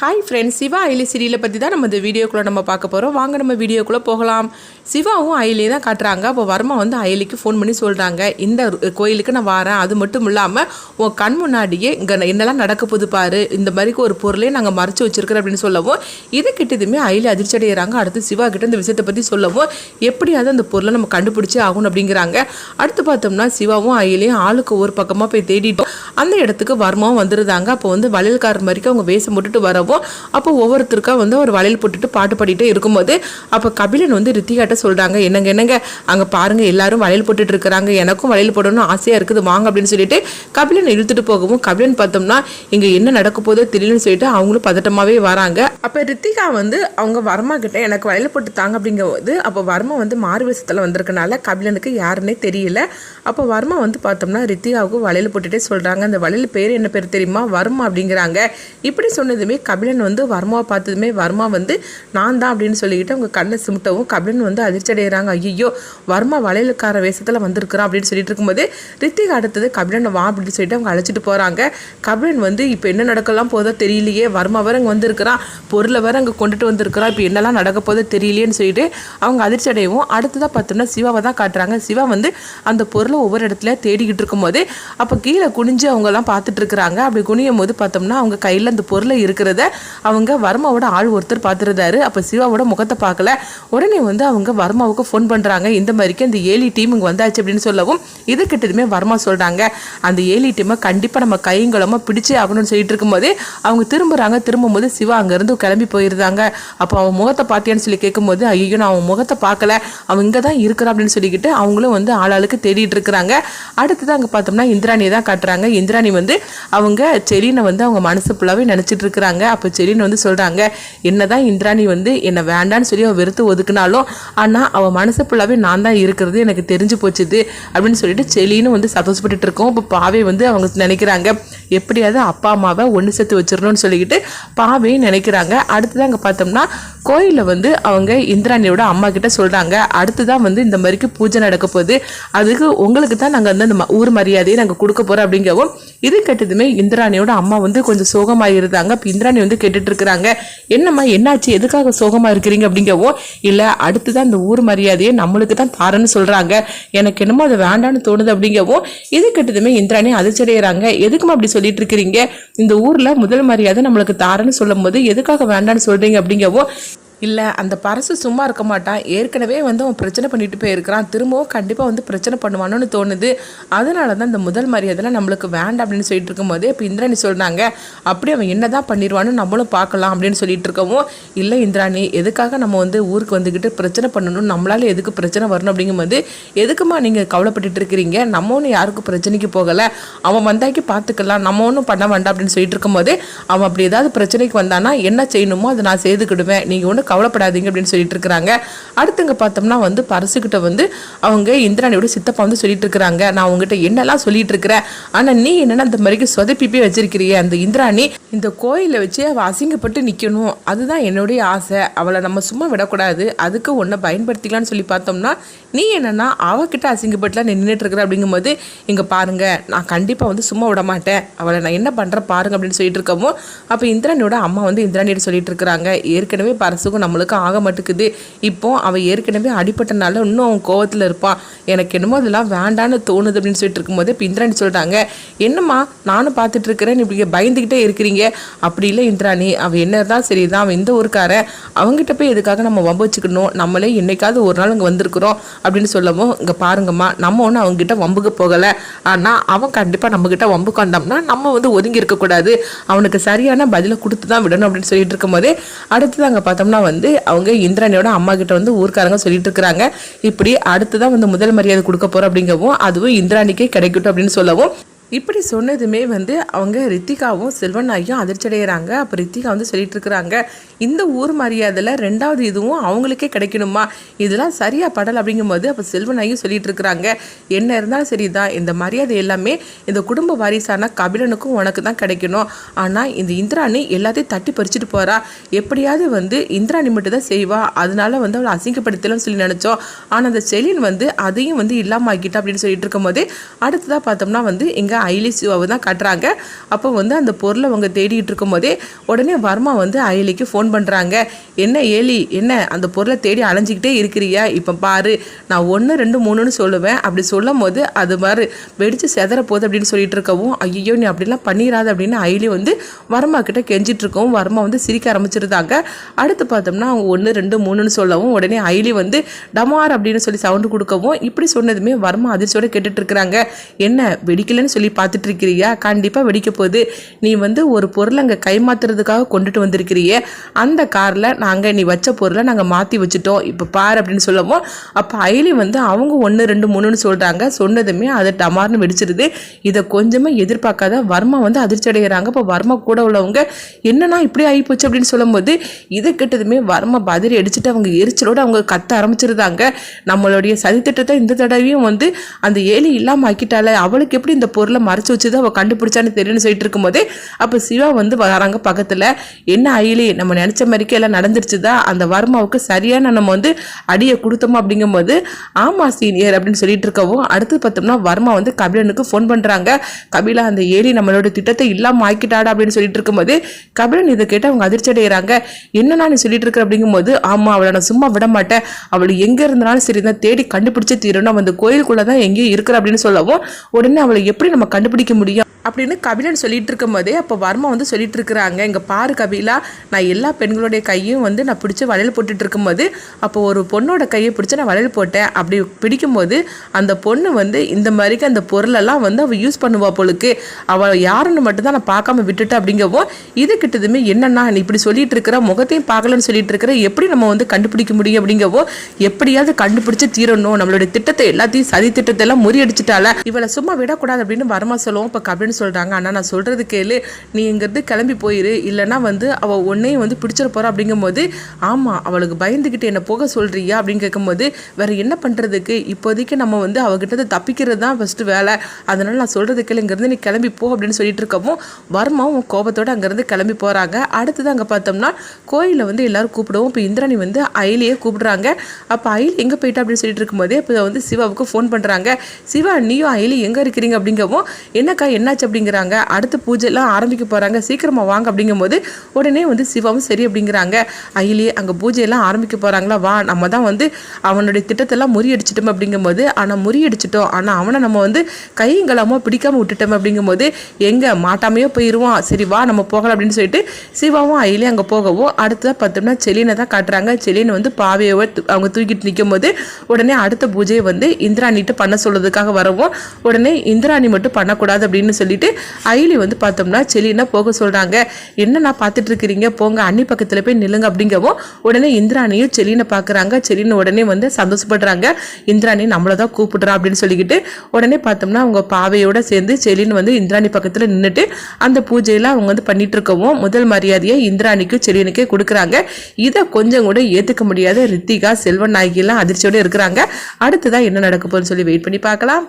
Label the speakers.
Speaker 1: Hi friends Siva Ayali சீரியலை பற்றி தான் நம்ம இந்த வீடியோக்குள்ளே நம்ம பார்க்க போகிறோம் வாங்க நம்ம வீடியோக்குள்ளே போகலாம். சிவாவும் அயலியே தான் காட்டுறாங்க. அப்போ வர்மா வந்து அயலிக்கு ஃபோன் பண்ணி சொல்கிறாங்க இந்த கோயிலுக்கு நான் வரேன். அது மட்டும் இல்லாமல் உன் கண் முன்னாடியே இங்கே என்னெல்லாம் நடக்க போது பாரு. இந்த மாதிரிக்கு ஒரு பொருளையும் நாங்கள் மறைச்சு வச்சுருக்கிறோம் அப்படின்னு சொல்லவும் இது கிட்டதுமே அயலி அதிர்ச்சி அடைகிறாங்க அடுத்து சிவா கிட்ட இந்த விஷயத்தை பற்றி சொல்லவும் எப்படியாவது அந்த பொருளை நம்ம கண்டுபிடிச்சே ஆகணும் அப்படிங்கிறாங்க. அடுத்து பார்த்தோம்னா சிவாவும் ஐலியும் ஆளுக்கு ஒரு பக்கமாக போய் தேடிட்டோம். அந்த இடத்துக்கு வர்மாவும் வந்துருந்தாங்க அப்போ வந்து வளையல்காரர் மாதிரிக்கு அவங்க வேஷம் போட்டுட்டு வரவும் அப்போ ஒவ்வொருத்தருக்கா வந்து ஒரு வளையல் போட்டுட்டு பாட்டு பாடிட்டே இருக்கும்போது அப்போ கபிலன் வந்து ரித்திகாட்ட சொல்கிறாங்க என்னங்க என்னங்க? அங்கே பாருங்கள் எல்லாரும் வளையல் போட்டுட்டு இருக்கிறாங்க. எனக்கும் வளையல் போடணும்னு ஆசையாக இருக்குது. வாங்க அப்படின்னு சொல்லிட்டு கபிலன் இழுத்துட்டு போகவும் கபிலன் பார்த்தோம்னா இங்கே என்ன நடக்க போதோ தெரியலன்னு சொல்லிட்டு அவங்களும் பதட்டமாகவே வராங்க. அப்போ ரித்திகா வந்து அவங்க வர்மா கிட்ட எனக்கு வளையல் போட்டு தாங்க அப்படிங்கும்போது அப்போ வர்மா வந்து மாறு வேஷத்தில் வந்திருக்கனால கபிலனுக்கு யாருன்னே தெரியல. அப்போ வர்மா வந்து பார்த்தோம்னா ரித்திகாவுக்கு வளையல் போட்டுட்டே சொல்கிறாங்க அந்த வளையல் பேர் என்ன பேர் தெரியுமா? வர்மா அப்படிங்கிறாங்க. இப்படி சொன்னதுமே கபிலன் வந்து வர்மாவை பார்த்ததுமே வர்மா வந்து நான் தான் அப்படின்னு சொல்லிக்கிட்டு அவங்க கண்ணை சிமிட்டவும் கபிலன் வந்து அதிர்ச்சி அடைகிறாங்க ஐயோ வர்மா வளையலுக்கார வேஷத்தில் வந்திருக்கிறான் அப்படின்னு சொல்லிட்டு இருக்கும்போது ரித்திக் அடுத்தது கபிலன் வா அப்படின்னு சொல்லிட்டு அவங்க அழைச்சிட்டு போகிறாங்க கபிலன் வந்து இப்போ என்ன நடக்கலாம் போதோ தெரியலையே வர்மா வர அங்கே வந்திருக்கிறான் பொருளை வர அங்கே கொண்டுட்டு வந்திருக்கிறான் இப்போ என்னெல்லாம் நடக்க போதோ தெரியலையேன்னு சொல்லிட்டு அவங்க அதிர்ச்சி அடையவும் அடுத்ததாக பார்த்தோம்னா சிவாவை தான் காட்டுறாங்க. சிவா வந்து அந்த பொருளை ஒவ்வொரு இடத்துல தேடிக்கிட்டு இருக்கும்போது அப்போ கீழே குனிஞ்சு அவங்கெல்லாம் பார்த்துட்டு இருக்கிறாங்க. அப்படி குனியும் போது பார்த்தோம்னா அவங்க கையில் அந்த பொருளை இருக்கிறத அவங்க வர்மாவோட ஆள் ஒருத்தர் பார்த்துருந்தாரு. அப்போ சிவாவோட முகத்தை பார்க்கல. உடனே வந்து அவங்க வர்மாவுக்கு ஃபோன் பண்ணுறாங்க இந்த மாதிரிக்கு அந்த ஏலி டீம் இங்கே வந்தாச்சு அப்படின்னு சொல்லவும் இது கிட்டதுமே வர்மா சொல்கிறாங்க அந்த ஏலி டீமை கண்டிப்பாக நம்ம கைங்களமாக பிடிச்சே ஆகணும்னு சொல்லிட்டு இருக்கும்போது அவங்க திரும்புகிறாங்க திரும்பும்போது சிவா அங்கேருந்து கிளம்பி போயிருந்தாங்க. அப்போ அவன் முகத்தை பார்த்தியான்னு சொல்லி கேட்கும்போது ஐயோ நான் அவன் முகத்தை பார்க்கல. அவன் இங்கே தான் இருக்கிறான் அப்படின்னு சொல்லிக்கிட்டு அவங்களும் வந்து ஆளாளுக்கு தேடிட்டு இருக்கிறாங்க. அடுத்தது அங்கே பார்த்தோம்னா இந்திராணியை தான் காட்டுறாங்க. இந்திராணி வந்து அவங்க செலினை வந்து அவங்க மனசு ஃபுல்லாகவே நினச்சிட்டு இருக்கிறாங்க. அப்போ செலின் வந்து சொல்கிறாங்க என்னதான் இந்திராணி வந்து என்னை வேண்டான்னு சொல்லி அவள் வெறுத்து ஒதுக்குனாலும் ஆனால் அவள் மனசு ஃபுல்லாகவே நான் தான் இருக்கிறது எனக்கு தெரிஞ்சு போச்சுது அப்படின்னு சொல்லிட்டு செலின்னு வந்து சந்தோஷப்பட்டுட்டு இருக்கோம். இப்போ பாவை வந்து அவங்க நினைக்கிறாங்க எப்படியாவது அப்பா அம்மாவை ஒன்று சேர்த்து வச்சிடணும்னு சொல்லிக்கிட்டு பாவையும் நினைக்கிறாங்க. அடுத்ததான் அங்கே பார்த்தோம்னா கோயிலில் வந்து அவங்க இந்திராணியோட அம்மா கிட்ட சொல்கிறாங்க அடுத்ததான் வந்து இந்த மாதிரிக்கு பூஜை நடக்க போகுது. அதுக்கு உங்களுக்கு தான் நாங்கள் வந்து அந்த ம- ஊர் மரியாதையை நாங்கள் கொடுக்க போகிறோம் அப்படிங்கவும் இது கேட்டதுமே இந்திராணியோட அம்மா வந்து கொஞ்சம் சோகமாக இருந்தாங்க இப்போ இந்திராணி வந்து கேட்டுட்டு இருக்கிறாங்க என்னம்மா என்னாச்சு? எதுக்காக சோகமாக இருக்கிறீங்க அப்படிங்கவோ இல்லை அடுத்து தான் இந்த ஊர் மரியாதையை நம்மளுக்கு தான் தாரன்னு சொல்கிறாங்க எனக்கு என்னமோ அது வேண்டான்னு தோணுது அப்படிங்கவோ இது கேட்டதுமே இந்திராணி அதிர்ச்சடைகிறாங்க எதுக்குமா அப்படி சொல்லிட்டு இருக்கிறீங்க இந்த ஊரில் முதல் மரியாதை நம்மளுக்கு தாரன்னு சொல்லும் போது எதுக்காக வேண்டான்னு சொல்கிறீங்க அப்படிங்கவோ இல்லை அந்த பரசு சும்மா இருக்க மாட்டான் ஏற்கனவே வந்து அவன் பிரச்சனை பண்ணிட்டு போயிருக்கிறான். திரும்பவும் கண்டிப்பாக வந்து பிரச்சனை பண்ணுவானோன்னு தோணுது. அதனால தான் இந்த முதல் மரியாதைலாம் நம்மளுக்கு வேண்டாம் அப்படின்னு சொல்லிட்டு இருக்கும்போது இப்போ இந்திராணி சொல்கிறாங்க அப்படி அவன் என்ன தான் பண்ணிடுவான்னு நம்மளும் பார்க்கலாம் அப்படின்னு சொல்லிட்டு இருக்கவும் இல்லை இந்திராணி எதுக்காக நம்ம வந்து ஊருக்கு வந்துக்கிட்டு பிரச்சனை பண்ணணும்? நம்மளால எதுக்கு பிரச்சனை வரணும்? அப்படிங்கும்போது எதுக்குமா நீங்கள் கவலைப்பட்டுட்டு இருக்கிறீங்க? நம்ம ஒன்றும் யாருக்கும் பிரச்சனைக்கு போகலை. அவன் வந்தாக்கி பார்த்துக்கலாம். நம்ம ஒன்றும் பண்ண வேண்டாம் அப்படின்னு சொல்லிட்டு இருக்கும்போது அவன் அப்படி ஏதாவது பிரச்சனைக்கு வந்தானா என்ன செய்யணுமோ அதை நான் செய்துக்கிடுவேன். நீங்கள் ஒன்றும் கவலைப்படாதீங்க அப்படின்னு சொல்லிட்டு இருக்கிறாங்க. அடுத்தங்க பார்த்தோம்னா வந்து பரசுக்கிட்ட வந்து அவங்க இந்திராணியோட சித்தப்பா வந்து சொல்லிட்டு இருக்கிறாங்க. நான் உங்ககிட்ட என்னெல்லாம் சொல்லிட்டு இருக்கிறேன்? ஆனால் நீ என்னன்னா அந்த மாதிரிக்கு சொதப்பிப்பே வச்சிருக்கிறியே. அந்த இந்திராணி இந்த கோயிலை வச்சு அவள் அசிங்கப்பட்டு நிற்கணும் அதுதான் என்னுடைய ஆசை. அவளை நம்ம சும்மா விடக்கூடாது. அதுக்கு உன்னை பயன்படுத்திக்கலாம்னு சொல்லி பார்த்தோம்னா நீ என்னன்னா அவகிட்ட அசிங்கப்பட்டுலாம் நின்றுட்டு இருக்கிற அப்படிங்கும்போது இங்கே பாருங்க நான் கண்டிப்பாக வந்து சும்மா விட மாட்டேன் அவளை நான் என்ன பண்ணுறேன் பாருங்க அப்படின்னு சொல்லிட்டு இருக்கவும் அப்போ இந்திராணியோட அம்மா வந்து இந்திராணியோட சொல்லிட்டு இருக்கிறாங்க. ஏற்கனவே பரசுக்கும் நம்மளுக்கு ஆக மாட்டேங்குது. இப்போ அவள் ஏற்கனவே அடிபட்டனால இன்னும் அவன் கோவத்தில் இருப்பான் எனக்கு என்னமோ அதெல்லாம் வேண்டான்னு தோணுது அப்படின்னு சொல்லிட்டு இருக்கும்போது இப்போ இந்திராணி சொல்லிட்டாங்க என்னம்மா நானும் பார்த்துட்டு இருக்கிறேன். இப்படி பயந்துக்கிட்டே இருக்கிறீங்க. அப்படி இல்லை இந்திராணி. அவள் என்ன தான் சரி தான் அவன் இந்த ஊருக்காரன் அவங்ககிட்ட போய் எதுக்காக நம்ம வம்பு வச்சுக்கணும்? நம்மளே என்னைக்காவது ஒரு நாள் இங்கே வந்திருக்கிறோம் அப்படின்னு சொல்லவும் இங்கே பாருங்கம்மா. நம்ம ஒன்றும் அவங்ககிட்ட வம்புக்கு போகலை. ஆனால் அவன் கண்டிப்பாக நம்மக்கிட்ட வம்புக்கு வந்தோம்னா நம்ம வந்து ஒதுங்கி இருக்கக்கூடாது. அவனுக்கு சரியான பதிலை கொடுத்து தான் விடணும் அப்படின்னு சொல்லிட்டு இருக்கும்போது அடுத்தது அங்கே பார்த்தோம்னா வந்து அவங்க இந்திராணியோட அம்மா கிட்ட வந்து ஊர்க்காரங்க சொல்லிட்டு இருக்கிறாங்க. இப்படி அடுத்துதான் வந்து முதல் மரியாதை கொடுக்க போகிறோம் அப்படிங்கவும் அதுவும் இந்திராணிக்கே கிடைக்கட்டும் அப்படின்னு சொல்லவும் இப்படி சொன்னதுமே வந்து அவங்க ரித்திகாவும் செல்வன் அதிர்ச்சடைகிறாங்க அதிர்ச்சி அடைகிறாங்க அப்போ ரித்திகா வந்து சொல்லிட்டு இருக்கிறாங்க இந்த ஊர் மரியாதையில் ரெண்டாவது இதுவும் அவங்களுக்கே கிடைக்கணுமா? இதெல்லாம் சரியா படல் அப்படிங்கும்போது அப்போ செல்வன் சொல்லிட்டு இருக்கிறாங்க என்ன இருந்தாலும் சரிதான். இந்த மரியாதை எல்லாமே இந்த குடும்ப வாரிசான கபிலனுக்கும் உனக்கு தான் கிடைக்கணும். ஆனால் இந்த இந்திராணி எல்லாத்தையும் தட்டி பறிச்சுட்டு போறா. எப்படியாவது வந்து இந்திராணி மட்டும் தான் செய்வா. அதனால வந்து அவளை அசிங்கப்படுத்தலன்னு சொல்லி நினச்சோம். ஆனால் அந்த செலின் வந்து அதையும் வந்து இல்லாம ஆக்கிட்டா அப்படின்னு சொல்லிட்டு இருக்கும்போது அடுத்ததாக பார்த்தோம்னா வந்து இங்கே அயலி சிவாவை தான் காட்டுறாங்க. அப்போ வந்து அந்த பொருளை அவங்க தேடிட்டு இருக்கும்போதே உடனே வர்மா வந்து அயலிக்கு ஃபோன் பண்ணுறாங்க என்ன ஏலி என்ன? அந்த பொருளை தேடி அலைஞ்சிக்கிட்டே இருக்கிறியா? இப்போ பாரு நான் ஒன்று ரெண்டு மூணுன்னு சொல்லுவேன். அப்படி சொல்லும் போது அது மாதிரி வெடிச்சு செதற போகுது அப்படின்னு சொல்லிட்டு இருக்கவும் ஐயோ நீ அப்படிலாம் பண்ணிடாத அப்படின்னு அயலி வந்து வர்மா கிட்ட கெஞ்சிட்டு இருக்கவும் வர்மா வந்து சிரிக்க ஆரம்பிச்சிருந்தாங்க. அடுத்து பார்த்தோம்னா அவங்க ஒன்று ரெண்டு மூணுன்னு சொல்லவும் உடனே அயலி வந்து டமார் அப்படின்னு சொல்லி சவுண்டு கொடுக்கவும் இப்படி சொன்னதுமே வர்மா அதிர்ச்சியோட கேட்டுட்டு இருக்கிறாங்க. என்ன வெடிக்கலன்னு சொல்லி பார்த்துட்டு இருக்கிறியா கண்டிப்பாக வெடிக்க போகுது. நீ வந்து ஒரு பொருளை அங்கே கைமாத்துறதுக்காக கொண்டுட்டு வந்திருக்கிறியே. அந்த காரில் நாங்கள் நீ வச்ச பொருளை நாங்கள் மாற்றி வச்சுட்டோம். இப்போ பாரு அப்படின்னு சொல்லவும் அப்போ ஐலி வந்து அவங்க ஒன்று ரெண்டு மூணுன்னு சொல்கிறாங்க சொன்னதுமே அதை டமார்னு வெடிச்சிருது. இதை கொஞ்சமாக எதிர்பார்க்காத வர்மா வந்து அதிர்ச்சி அடைகிறாங்க. இப்போ வர்மா கூட உள்ளவங்க என்னன்னா இப்படி ஆகிப்போச்சு அப்படின்னு சொல்லும்போது இதை கிட்டதுமே வர்மா பதிரி அடிச்சுட்டு அவங்க எரிச்சலோடு அவங்க கத்த ஆரம்பிச்சிருந்தாங்க. நம்மளுடைய சதித்திட்டத்தை இந்த தடவையும் வந்து அந்த ஏலி இல்லாமல் ஆக்கிட்டால அவளுக்கு எப்படி இந்த பொருளை மறைச்சு தான் அவள் கண்டுபிடிச்சான்னு தெரியும்னு சொல்லிட்டு இருக்கும்போது அப்போ சிவா வந்து வராங்க பக்கத்தில். என்ன அயிலி நம்ம நினச்ச மாதிரிக்கே எல்லாம் நடந்துருச்சுதா? அந்த வர்மாவுக்கு சரியான நம்ம வந்து அடியை கொடுத்தோமா அப்படிங்கும்போது ஆமா சீனியர் அப்படின்னு சொல்லிட்டு இருக்கவும் அடுத்து பார்த்தோம்னா வர்மா வந்து கபிலனுக்கு ஃபோன் பண்ணுறாங்க கபிலா அந்த ஏலி நம்மளோட திட்டத்தை இல்லாமல் ஆக்கிட்டாடா அப்படின்னு சொல்லிட்டு இருக்கும்போது கபிலன் இதை கேட்டு அவங்க அதிர்ச்சி அடைகிறாங்க என்னன்னா நீ சொல்லிட்டு இருக்க அப்படிங்கும்போது ஆமா அவளை நான் சும்மா விட மாட்டேன். அவள் எங்கே இருந்தாலும் சரி தான் தேடி கண்டுபிடிச்ச தீரணும். அந்த கோயிலுக்குள்ளே தான் எங்கேயும் இருக்கிற அப்படின்னு சொல்லவும் உடனே அவளை எப்படி நம்ம கண்டுபிடிக்க முடியும். அப்படின்னு கபிலன் சொல்லிட்டு இருக்கும்போதே அப்போ வர்மா வந்து சொல்லிட்டு இருக்கிறாங்க இங்கே பாரு கபிலா நான் எல்லா பெண்களுடைய கையும் வந்து நான் பிடிச்சி வளையல் போட்டுட்டு இருக்கும்போது அப்போ ஒரு பொண்ணோட கையை பிடிச்சி நான் வளையல் போட்டேன். அப்படி பிடிக்கும்போது அந்த பொண்ணு வந்து இந்த மாதிரிக்கு அந்த பொருளெல்லாம் வந்து அவள் யூஸ் பண்ணுவா போலுக்கு. அவள் யாருன்னு மட்டும்தான் நான் பார்க்காம விட்டுட்டு அப்படிங்கவும் இது கிட்டதுமே என்னன்னா நீ இப்படி சொல்லிட்டு இருக்கிற முகத்தையும் பார்க்கலன்னு சொல்லிட்டு இருக்கிற எப்படி நம்ம வந்து கண்டுபிடிக்க முடியும் அப்படிங்கவோ எப்படியாவது கண்டுபிடிச்சு தீரணும். நம்மளுடைய திட்டத்தை எல்லாத்தையும் சதி திட்டத்தை எல்லாம் முறியடிச்சிட்டால இவளை சும்மா விடக்கூடாது அப்படின்னு வரமா சொல்லுவோம். இப்போ கபிலன் சொல்கிறாங்க ஆனால் நான் சொல்கிறது கேளு. நீ இங்கேருந்து கிளம்பி போயிரு. இல்லைன்னா வந்து அவள் உன்னையும் வந்து பிடிச்சிட போகிறா அப்படிங்கும்போது ஆமாம் அவளுக்கு பயந்துக்கிட்டு என்னை போக சொல்கிறியா அப்படின்னு கேட்கும்போது வேறு என்ன பண்ணுறதுக்கு இப்போதைக்கு நம்ம வந்து அவகிட்ட தப்பிக்கிறது தான் ஃபஸ்ட்டு வேலை. அதனால் நான் சொல்கிறது கேளு இங்கேருந்து நீ கிளம்பி போ அப்படின்னு சொல்லிட்டு இருக்கவும் வர்மாவும் கோபத்தோடு அங்கேருந்து கிளம்பி போகிறாங்க அடுத்தது அங்கே பார்த்தோம்னா கோயிலில் வந்து எல்லாரும் கூப்பிடுவோம் இப்போ இந்திராணி வந்து அயிலையே கூப்பிடுறாங்க. அப்போ அயில் எங்கே போயிட்டா அப்படின்னு சொல்லிட்டு இருக்கும்போதே இப்போ வந்து சிவாவுக்கு ஃபோன் பண்ணுறாங்க சிவா நீயும் அயிலி எங்கே இருக்கிறீங்க அப்படிங்கவும் என்னக்கா என்னாச்சு? அப்படிங்கிறாங்க. அடுத்து பூஜைலாம் ஆரம்பிக்க போகிறாங்க சீக்கிரமாக வாங்க அப்படிங்கும்போது உடனே வந்து சிவாவும் சரி அப்படிங்கிறாங்க. அயிலி அங்கே பூஜையெல்லாம் ஆரம்பிக்க போகிறாங்களா வா நம்ம தான் வந்து அவனுடைய திட்டத்தெல்லாம் முறியடிச்சிட்டோம் அப்படிங்கும்போது ஆனால் முறியடிச்சிட்டோம். ஆனால் அவனை நம்ம வந்து கையங்கலாமோ பிடிக்காமல் விட்டுட்டோம் அப்படிங்கும்போது எங்கே மாட்டாமையோ போயிடுவான் சரி வா நம்ம போகலாம் அப்படின்னு சொல்லிட்டு சிவாவும் அயிலி அங்கே போகவும் அடுத்ததாக பார்த்தோம்னா செலினை தான் காட்டுறாங்க. செலின் வந்து பாவையவை தூ- அவங்க தூக்கிட்டு நிற்கும் போது உடனே அடுத்த பூஜையை வந்து இந்திராணிட்டு பண்ண சொல்றதுக்காக வரவும் உடனே இந்திராணி மட்டும் பண்ணக்கூடாது அப்படின்னு சொல்லி சொல்லிட்டு அயிலி வந்து பார்த்தோம்னா செலினா போக சொல்றாங்க? என்ன நான் பார்த்துட்டு இருக்கிறீங்க? போங்க அண்ணி பக்கத்தில் போய் நில்லுங்க அப்படிங்கவும் உடனே இந்திராணியும் செலினை பார்க்குறாங்க. செலின் உடனே வந்து சந்தோஷப்படுறாங்க. இந்திராணி நம்மளை தான் கூப்பிடுறா அப்படின்னு சொல்லிக்கிட்டு உடனே பார்த்தோம்னா அவங்க பாவையோட சேர்ந்து செலின் வந்து இந்திராணி பக்கத்தில் நின்றுட்டு அந்த பூஜையெல்லாம் அவங்க வந்து பண்ணிட்டு இருக்கவும் முதல் மரியாதையை இந்திராணிக்கும் செலினுக்கே கொடுக்குறாங்க. இதை கொஞ்சம் கூட ஏற்றுக்க முடியாத ரித்திகா செல்வன் நாயகி எல்லாம் அதிர்ச்சியோட இருக்கிறாங்க. அடுத்ததான் என்ன நடக்க போகுதுன்னு சொல்லி வெயிட் பண்ணி பார்க்கலாம்.